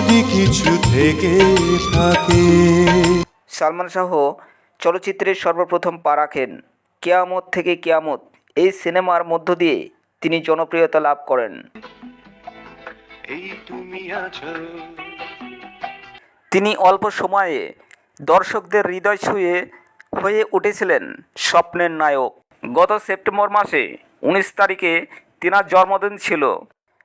যদি কিছু থেকে থাকে। সালমান শাহ চলচ্চিত্রের সর্বপ্রথম পা রাখেন। কেয়ামত থেকে কেয়ামত এই সিনেমার মধ্য দিয়ে তিনি জনপ্রিয়তা লাভ করেন। তিনি অল্প সময়ে দর্শকদের হৃদয় ছুঁয়ে হয়ে উঠেছিলেন স্বপ্নের নায়ক। গত সেপ্টেম্বর মাসে উনিশ তারিখে তিনার জন্মদিন ছিল।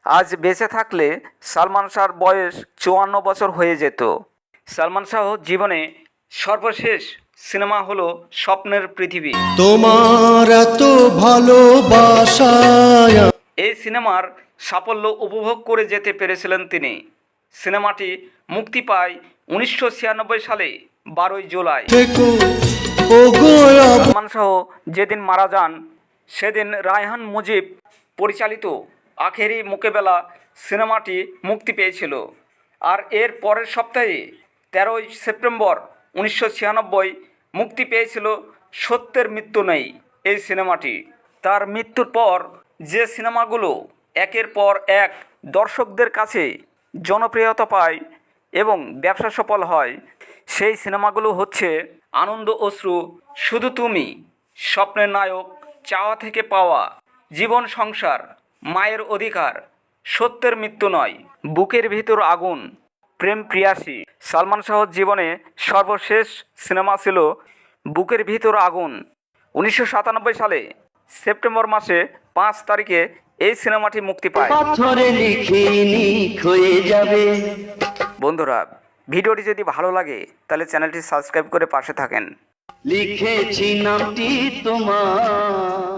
আজ বেঁচে থাকলে সালমান শাহর বয়স চুয়ান্ন বছর হয়ে যেত। সালমান শাহ জীবনে সর্বশেষ সিনেমা হলো স্বপ্নের পৃথিবী। তোমার এত ভালোবাসায় এই সিনেমার সাফল্য উপভোগ করে যেতে পেরেছিলেন তিনি। সিনেমাটি মুক্তি পায় উনিশশো ছিয়ানব্বই সালে বারোই জুলাই। সালমান শাহ যেদিন মারা যান সেদিন রায়হান মুজিব পরিচালিত আখেরি মোকেবেলা সিনেমাটি মুক্তি পেয়েছিল। আর এর পরের সপ্তাহে তেরোই সেপ্টেম্বর উনিশশো ছিয়ানব্বই মুক্তি পেয়েছিল সত্যের মৃত্যু নেই এই সিনেমাটি। তার মৃত্যুর পর যে সিনেমাগুলো একের পর এক দর্শকদের কাছে জনপ্রিয়তা পায় এবং ব্যবসা সফল হয়, সেই সিনেমাগুলো হচ্ছে আনন্দ অশ্রু, শুধু তুমি, স্বপ্নের নায়ক, চাওয়া থেকে পাওয়া, জীবন সংসার মায়ের অধিকার সত্যের মৃত্যু নয় বুকের ভিতর আগুন প্রেম প্রিয়াসী। সালমান শাহর জীবনে সর্বশেষ সিনেমা ছিল বুকের ভিতর আগুন। উনিশশো সাতানব্বই সালে সেপ্টেম্বর মাসে পাঁচ তারিখে এই সিনেমাটি মুক্তি পায়। যাবে। বন্ধুরা ভিডিওটি যদি ভালো লাগে তাহলে চ্যানেলটি সাবস্ক্রাইব করে পাশে থাকেন। লিখেছি নামটি তোমার।